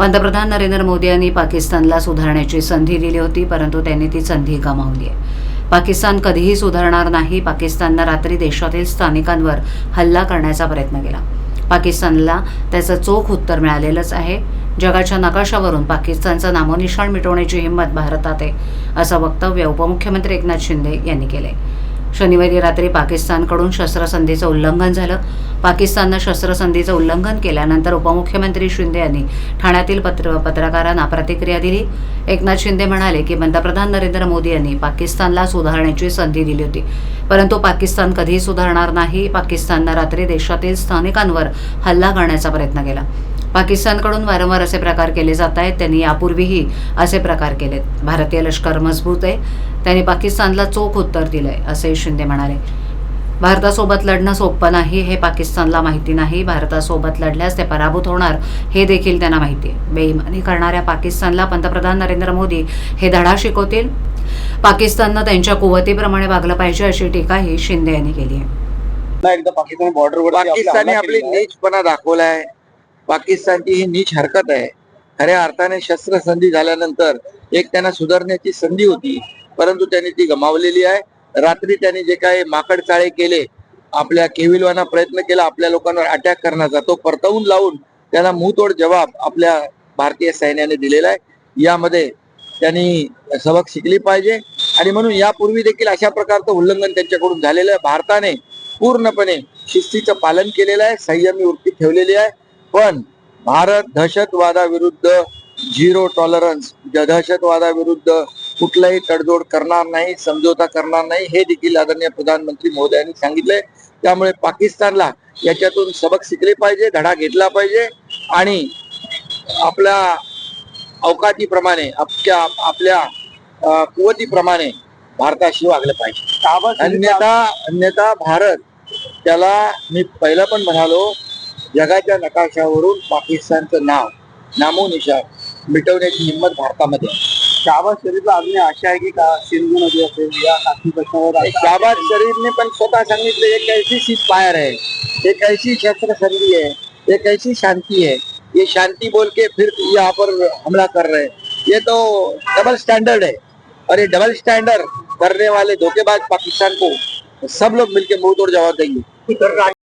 पंतप्रधान नरेंद्र मोदी यांनी पाकिस्तानला सुधारण्याची संधी दिली होती परंतु त्यांनी ती संधी गमावली आहे. पाकिस्तान कधीही सुधारणार नाही पाकिस्ताननं रात्री देशातील स्थानिकांवर हल्ला करण्याचा प्रयत्न केला. पाकिस्तानला त्याचं चोख उत्तर मिळालेलंच आहे. जगाच्या नकाशावरून पाकिस्तानचं नामोनिशाण मिटवण्याची हिंमत भारतात आहे असं वक्तव्य उपमुख्यमंत्री एकनाथ शिंदे यांनी केलंय. शनिवारी रात्री पाकिस्तानकडून शस्त्रसंधीचं उल्लंघन झालं. पाकिस्ताननं शस्त्रसंधीचं उल्लंघन केल्यानंतर उपमुख्यमंत्री शिंदे यांनी ठाण्यातील पत्र पत्रकारांना प्रतिक्रिया दिली. एकनाथ शिंदे म्हणाले की पंतप्रधान नरेंद्र मोदी यांनी पाकिस्तानला सुधारण्याची संधी दिली होती. परंतु पाकिस्तान कधीही सुधारणार नाही. पाकिस्ताननं रात्री देशातील स्थानिकांवर हल्ला करण्याचा प्रयत्न केला. पाकिस्तानकडून वारंवार असे प्रकार केले जात आहेत. त्यांनी यापूर्वीही असे प्रकार केलेत. भारतीय लष्कर मजबूत आहे. त्यांनी पाकिस्तानला चोख उत्तर दिलंय असे शिंदे म्हणाले. भारतासोबत लढणं सोपं नाही हे पाकिस्तानला माहिती नाही. भारतासोबत लढल्यास ते पराभूत होणार हे देखील त्यांना माहिती आहे. बेईमानी करणाऱ्या पाकिस्तानला पंतप्रधान नरेंद्र मोदी हे धडा शिकवतील? पाकिस्ताननं त्यांच्या कुवतीप्रमाणे वागलं पाहिजे अशी टीकाही शिंदे यांनी केली आहे. एकदा पाकिस्तान बॉर्डरवर पाकिस्तानने आपली नीचपणा दाखवलाय. पाकिस्तानची ही नीच हरकत आहे. खऱ्या अर्थाने शस्त्रसंधी झाल्यानंतर एक त्यांना सुधारण्याची संधी होती परंतु त्यांनी ती गमावलेली आहे. रात्री त्यांनी जे काही माकड चाळे केले आपल्या केविलवाना प्रयत्न केला आपल्या लोकांवर अटॅक करण्याचा तो परतवून लावून त्यांना मुंहतोड जबाब आपल्या भारतीय सैन्याने दिलेला आहे. यामध्ये त्यांनी सबक शिकली पाहिजे. आणि म्हणून यापूर्वी देखील अशा प्रकारचं उल्लंघन त्यांच्याकडून झालेलं आहे. भारताने पूर्णपणे शिस्तीचं पालन केलेलं आहे. संयमी वृत्ती ठेवलेली आहे. पण भारत दहशतवादाविरुद्ध झिरो टॉलरन्स दहशतवादाविरुद्ध कुठलाही तडजोड करणार नाही समझोता करणार नाही हे देखील आदरणीय प्रधानमंत्री मोदयांनी सांगितलंय त्यामुळे पाकिस्तानला याच्यातून सबक शिकले पाहिजे धडा घेतला पाहिजे आणि आपल्या अवकातीप्रमाणे आपल्या आपल्या कुवतीप्रमाणे भारताशी वागलं पाहिजे. अन्यथा अन्यथा भारत त्याला मी पहिला पण म्हणालो जगाच्या नकाशावरून पाकिस्तानचं नाव नामोनिशान मिटवण्याची हिंमत भारतामध्ये आहे. शाहबाज शरीफला अजून आशा आहे की का सिंधू नदी असेल या काश्मीर प्रश्नावर आणि शाहबाज शरीफने पण स्वतः सांगितलं एक ऐसी सीज फायर है एक ऐसी शस्त्र संधि है एक ऐसी शांति है ये शांति बोल के फिर यहाँ पर हमला कर रहे हैं. ये तो डबल स्टैंडर्ड है. और ये डबल स्टैंडर्ड करने वाले धोखेबाज पाकिस्तान को सब लोग मिलकर मुँह तोड़ जवाब देंगे।